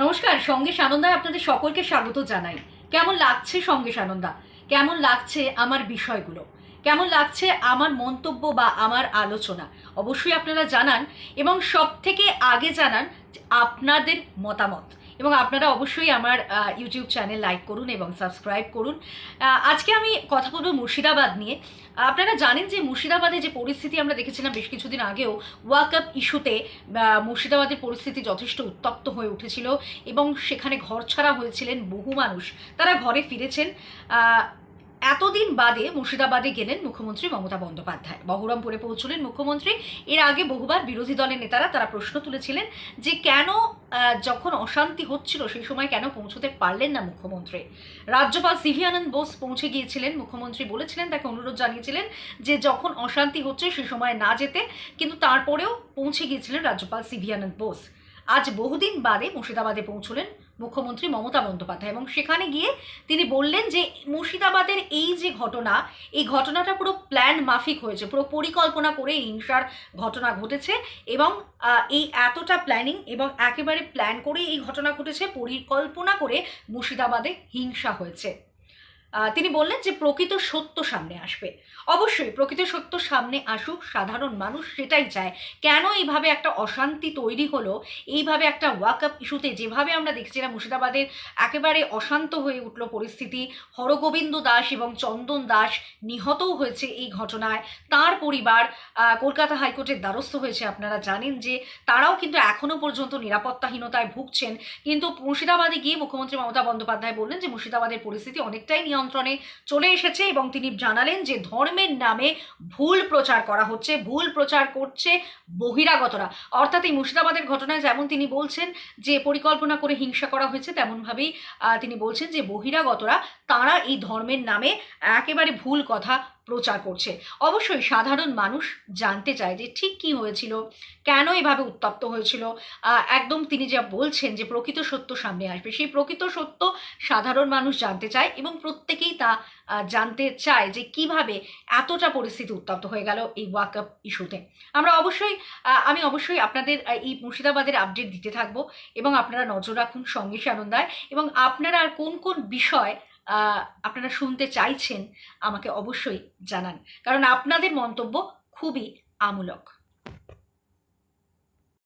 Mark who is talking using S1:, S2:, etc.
S1: নমস্কার, সঙ্গে সানন্দায় আপনাদের সকলকে স্বাগত জানাই। কেমন লাগছে সঙ্গে সানন্দা? কেমন লাগছে আমার বিষয়গুলো? কেমন লাগছে আমার মন্তব্য বা আমার আলোচনা? অবশ্যই আপনারা জানান এবং সব থেকে আগে জানান আপনাদের মতামত। এবং আপনারা অবশ্যই আমার ইউটিউব চ্যানেল লাইক করুন এবং সাবস্ক্রাইব করুন। আজকে আমি কথা বলব মুর্শিদাবাদ নিয়ে। আপনারা জানেন যে মুর্শিদাবাদে যে পরিস্থিতি আমরা দেখেছিলাম বেশ কিছুদিন আগেও ওয়ার্ল্ড আপ ইস্যুতে মুর্শিদাবাদের পরিস্থিতি যথেষ্ট উত্তপ্ত হয়ে উঠেছিল এবং সেখানে ঘর ছাড়া হয়েছিলেন বহু মানুষ। তারা ঘরে ফিরেছেন। এতদিন বাদে মুর্শিদাবাদে গেলেন মুখ্যমন্ত্রী মমতা বন্দ্যোপাধ্যায়। বহরমপুরে পৌঁছলেন মুখ্যমন্ত্রী। এর আগে বহুবার বিরোধী দলের নেতারা তারা প্রশ্ন তুলেছিলেন যে কেন যখন অশান্তি হচ্ছিল সেই সময় কেন পৌঁছতে পারলেন না মুখ্যমন্ত্রী। রাজ্যপাল সিভি আনন্দ বোস পৌঁছে গিয়েছিলেন। মুখ্যমন্ত্রী বলেছিলেন, তাকে অনুরোধ জানিয়েছিলেন যে যখন অশান্তি হচ্ছে সে সময় না যেতে, কিন্তু তারপরেও পৌঁছে গিয়েছিলেন রাজ্যপাল সিভি আনন্দ বোস। আজ বহুদিন বাদে মুর্শিদাবাদে পৌঁছলেন মুখ্যমন্ত্রী মমতা বন্দ্যোপাধ্যায়। এবং সেখানে গিয়ে তিনি বললেন যে, মুর্শিদাবাদের এই যে ঘটনা, এই ঘটনাটা পুরো প্ল্যান মাফিক হয়েছে। পুরো পরিকল্পনা করে হিংসার ঘটনা ঘটেছে এবং এই এতটা প্ল্যানিং এবং একেবারে প্ল্যান করে এই ঘটনা ঘটেছে, পরিকল্পনা করে মুর্শিদাবাদে হিংসা হয়েছে। তিনি বললেন যে প্রকৃত সত্য সামনে আসবে। অবশ্যই প্রকৃত সত্য সামনে আসুক, সাধারণ মানুষ সেটাই চায়। কেন এইভাবে একটা অশান্তি তৈরি হলো? এইভাবে একটা ওয়াক আপ ইস্যুতে যেভাবে আমরা দেখছিলাম মুর্শিদাবাদের একেবারে অশান্ত হয়ে উঠল পরিস্থিতি, হরগোবিন্দ দাস এবং চন্দন দাস নিহতও হয়েছে এই ঘটনায়। তার পরিবার কলকাতা হাইকোর্টের দ্বারস্থ হয়েছে, আপনারা জানেন যে তারাও কিন্তু এখনও পর্যন্ত নিরাপত্তাহীনতায় ভুগছেন। কিন্তু মুর্শিদাবাদে গিয়ে মুখ্যমন্ত্রী মমতা বন্দ্যোপাধ্যায় বললেন যে মুর্শিদাবাদের পরিস্থিতি অনেকটাই নিয়ন্ত্রণে চলে এসেছে এবং তিনি জানালেন যে ধর্মের নামে ভুল প্রচার করা হচ্ছে, ভুল প্রচার করছে বহিরাগতরা। অর্থাৎ এই মুর্শিদাবাদের ঘটনায় যেমন তিনি বলছেন যে পরিকল্পনা করে হিংসা করা হয়েছে, তেমনভাবেই তিনি বলছেন যে বহিরাগতরা, তারা এই ধর্মের নামে একেবারে ভুল কথা প্রচার করছে। অবশ্যই সাধারণ মানুষ জানতে চায় যে ঠিক কি হয়েছিল, কেন এভাবে উত্তপ্ত হয়েছিল। একদম তিনি যা বলছেন যে প্রকৃত সত্য সামনে আসবে, সেই প্রকৃত সত্য সাধারণ মানুষ জানতে চায় এবং প্রত্যেকেই তা জানতে চায় যে কীভাবে এতটা পরিস্থিতি উত্তপ্ত হয়ে গেল এই ওয়াক আপ ইস্যুতে। আমরা অবশ্যই আমি অবশ্যই আপনাদের এই মুর্শিদাবাদের আপডেট দিতে থাকব এবং আপনারা নজর রাখুন সঙ্গে সানন্দায় এবং আপনারা আর কোন কোন বিষয় আপনারা শুনতে চাইছেন আমাকে অবশ্যই জানান। কারণ আপনাদের মন্তব্য খুবই আমূলক।